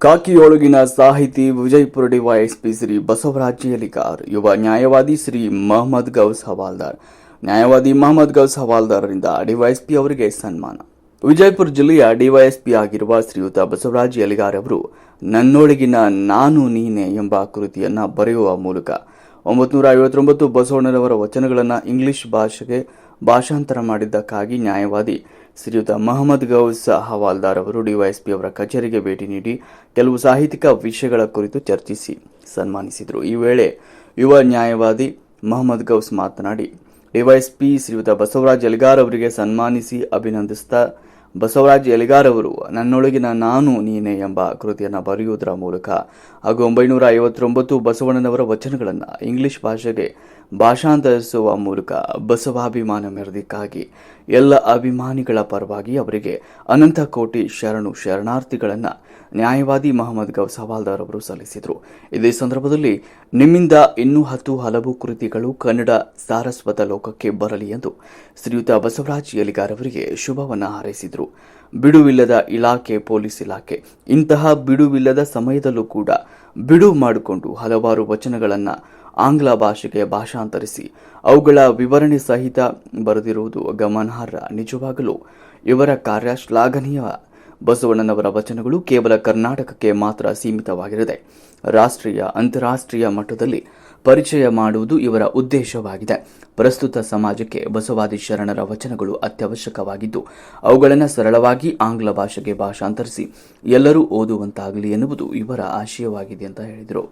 ಕಾಕಿಯೊಳಗಿನ ಸಾಹಿತಿ ವಿಜಯಪುರ ಡಿವೈಎಸ್ಪಿ ಶ್ರೀ ಬಸವರಾಜ್ ಯಲಿಕಾರ್ ಯುವ ನ್ಯಾಯವಾದಿ ಶ್ರೀ ಮಹಮ್ಮದ್ ಗೌಸ್ ಹವಾಲ್ದಾರ್. ನ್ಯಾಯವಾದಿ ಮಹಮ್ಮದ್ ಗೌಸ್ ಹವಾಲ್ದಾರರಿಂದ ಡಿವೈಎಸ್ಪಿ ಅವರಿಗೆ ಸನ್ಮಾನ. ವಿಜಯಪುರ ಜಿಲ್ಲೆಯ ಡಿವೈಎಸ್ಪಿ ಆಗಿರುವ ಶ್ರೀಯುತ ಬಸವರಾಜ್ ಯಲಿಗಾರ್ ಅವರು, ನನ್ನೊಳಗಿನ ನಾನು ನೀನೆ ಎಂಬ ಕೃತಿಯನ್ನು ಬರೆಯುವ ಮೂಲಕ ಒಂಬತ್ನೂರ ಐವತ್ತೊಂಬತ್ತು ಬಸವಣ್ಣನವರ ವಚನಗಳನ್ನು ಇಂಗ್ಲಿಷ್ ಭಾಷೆಗೆ ಭಾಷಾಂತರ ಮಾಡಿದ್ದಕ್ಕಾಗಿ ನ್ಯಾಯವಾದಿ ಶ್ರೀಯುತ ಮಹಮ್ಮದ್ ಗೌಸ್ ಹವಾಲ್ದಾರ್ ಅವರು ಡಿವೈಎಸ್ಪಿ ಅವರ ಕಚೇರಿಗೆ ಭೇಟಿ ನೀಡಿ ಕೆಲವು ಸಾಹಿತ್ಯಿಕ ವಿಷಯಗಳ ಕುರಿತು ಚರ್ಚಿಸಿ ಸನ್ಮಾನಿಸಿದರು. ಈ ವೇಳೆ ಯುವ ನ್ಯಾಯವಾದಿ ಮಹಮ್ಮದ್ ಗೌಸ್ ಮಾತನಾಡಿ ಡಿವೈಎಸ್ಪಿ ಶ್ರೀಯುತ ಬಸವರಾಜ್ ಎಲ್ಗಾರ್ ಅವರಿಗೆ ಸನ್ಮಾನಿಸಿ ಅಭಿನಂದಿಸಿದ ಬಸವರಾಜ್ ಎಲಿಗಾರವರು ನನ್ನೊಳಗಿನ ನಾನು ನೀನೆ ಎಂಬ ಕೃತಿಯನ್ನು ಬರೆಯುವುದರ ಮೂಲಕ ಹಾಗೂ ಒಂಬೈನೂರ ಐವತ್ತೊಂಬತ್ತು ಬಸವಣ್ಣನವರ ವಚನಗಳನ್ನು ಇಂಗ್ಲಿಷ್ ಭಾಷೆಗೆ ಭಾಷಾಂತರಿಸುವ ಮೂಲಕ ಬಸವಾಭಿಮಾನ ಮೆರೆದಿಕ್ಕಾಗಿ ಎಲ್ಲ ಅಭಿಮಾನಿಗಳ ಪರವಾಗಿ ಅವರಿಗೆ ಅನಂತ ಕೋಟಿ ಶರಣು ಶರಣಾರ್ಥಿಗಳನ್ನು ನ್ಯಾಯವಾದಿ ಮಹಮ್ಮದ್ ಗೌಸ್ ಸವಾಲ್ದಾರ್ ಅವರು ಸಲ್ಲಿಸಿದರು. ಇದೇ ಸಂದರ್ಭದಲ್ಲಿ, ನಿಮ್ಮಿಂದ ಇನ್ನೂ ಹತ್ತು ಹಲವು ಕೃತಿಗಳು ಕನ್ನಡ ಸಾರಸ್ವತ ಲೋಕಕ್ಕೆ ಬರಲಿ ಎಂದು ಶ್ರೀಯುತ ಬಸವರಾಜ್ ಯಲಿಗಾರ್ ಅವರಿಗೆ ಶುಭವನ್ನು ಹಾರೈಸಿದರು. ಬಿಡುವಿಲ್ಲದ ಇಲಾಖೆ, ಪೊಲೀಸ್ ಇಲಾಖೆ. ಇಂತಹ ಬಿಡುವಿಲ್ಲದ ಸಮಯದಲ್ಲೂ ಕೂಡ ಬಿಡು ಮಾಡಿಕೊಂಡು ಹಲವಾರು ವಚನಗಳನ್ನು ಆಂಗ್ಲ ಭಾಷೆಗೆ ಭಾಷಾಂತರಿಸಿ, ಅವುಗಳ ವಿವರಣೆ ಸಹಿತ ಬರೆದಿರುವುದು ಗಮನಾರ್ಹ. ನಿಜವಾಗಲೂ ಇವರ ಕಾರ್ಯ ಶ್ಲಾಘನೀಯ ಬಸವಣ್ಣನವರ ವಚನಗಳು ಕೇವಲ ಕರ್ನಾಟಕಕ್ಕೆ ಮಾತ್ರ ಸೀಮಿತವಾಗಿರದೆ, ರಾಷ್ಟ್ರೀಯ, ಅಂತಾರಾಷ್ಟ್ರೀಯ ಮಟ್ಟದಲ್ಲಿ ಪರಿಚಯ ಮಾಡುವುದು ಇವರ ಉದ್ದೇಶವಾಗಿದೆ. ಪ್ರಸ್ತುತ ಸಮಾಜಕ್ಕೆ ಬಸವಾದಿ ಶರಣರ ವಚನಗಳು ಅತ್ಯವಶ್ಯಕವಾಗಿದ್ದು, ಅವುಗಳನ್ನು ಸರಳವಾಗಿ ಆಂಗ್ಲ ಭಾಷೆಗೆ ಭಾಷಾಂತರಿಸಿ ಎಲ್ಲರೂ ಓದುವಂತಾಗಲಿ ಎನ್ನುವುದು ಇವರ ಆಶಯವಾಗಿದೆ ಅಂತ ಹೇಳಿದರು.